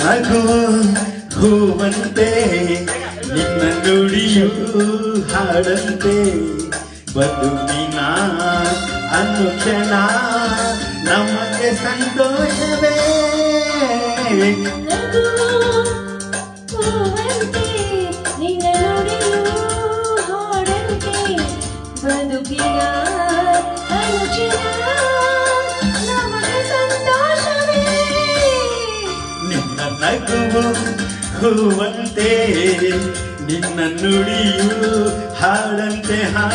ನಗುವು ಹೂವಂತೆ ನಿನ್ನ ನುಡಿಯು ಹಾಡಂತೆ. ಬದುಕಿನ ಅನುಕ್ಷಣ ನಮಗೆ ಸಂತೋಷವೇ. ಬದುಕಿನ ಅನುಚಿನ ನಮಗೆ ಸಂತೋಷವೇ ನಿನ್ನ ನಗುವು ಹೂವಂತೆ ನಿನ್ನ ನುಡಿಯು ಹಾಡಂತೆ ಹಾ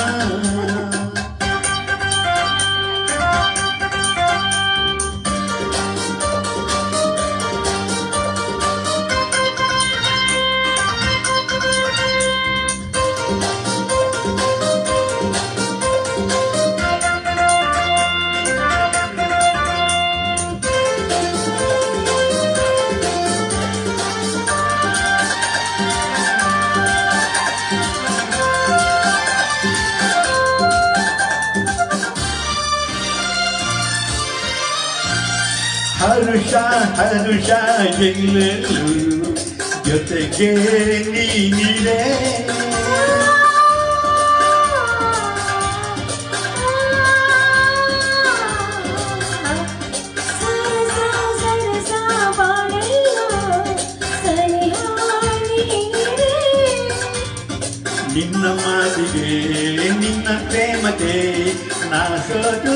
ಹರುಷ ಹರುಷ ಎಲ್ಲೆಲ್ಲೂ ಜೊತೆಗೆ ನೀನಿದೆ ನಿನ್ನ ಮಾತಿಗೆ ನಿನ್ನ ಪ್ರೇಮಕ್ಕೆ ನಾ ಸೋತು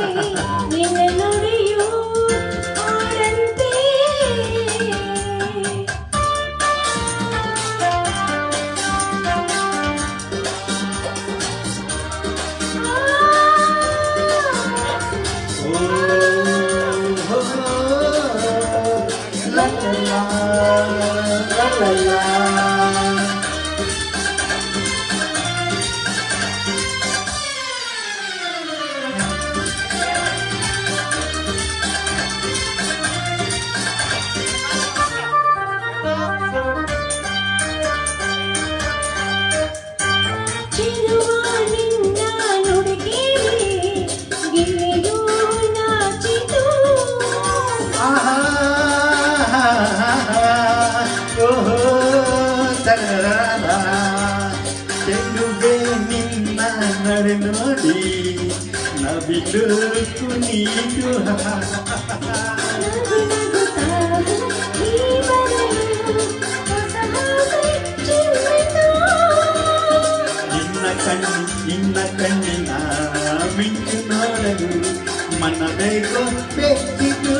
la là la la ನವಿಲು ಕುಣಿದು ನಗು ನಗುತ್ತಾ ಈ ಬರಲು ಹೊಸ ಹಾಗೆ ಚಿಮ್ಮಿತು. ನಿನ್ನ ಕಣ್ಣು ನಿನ್ನ ಕಣ್ಣಿನ ಮಿಂಚು ನೋಡಲು ಮನಬೇಕು ಬೆಚ್ಚಿತು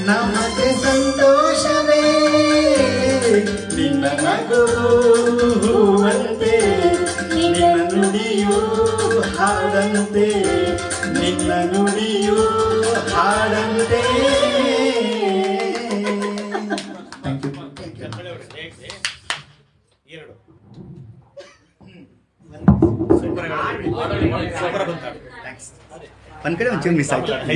ನಮಗೆ ಸಂತೋಷವೇ. ನಿನ್ನ ಹೂವಂತೆ. ನಿನ್ನ ನುಡಿಯು ಹಾಡಂತೆ. ನಿನ್ನ ನುಡಿಯು ಹಾಡಂತೆ. పనికడే ఉంచి మిస్ అవుతుంది.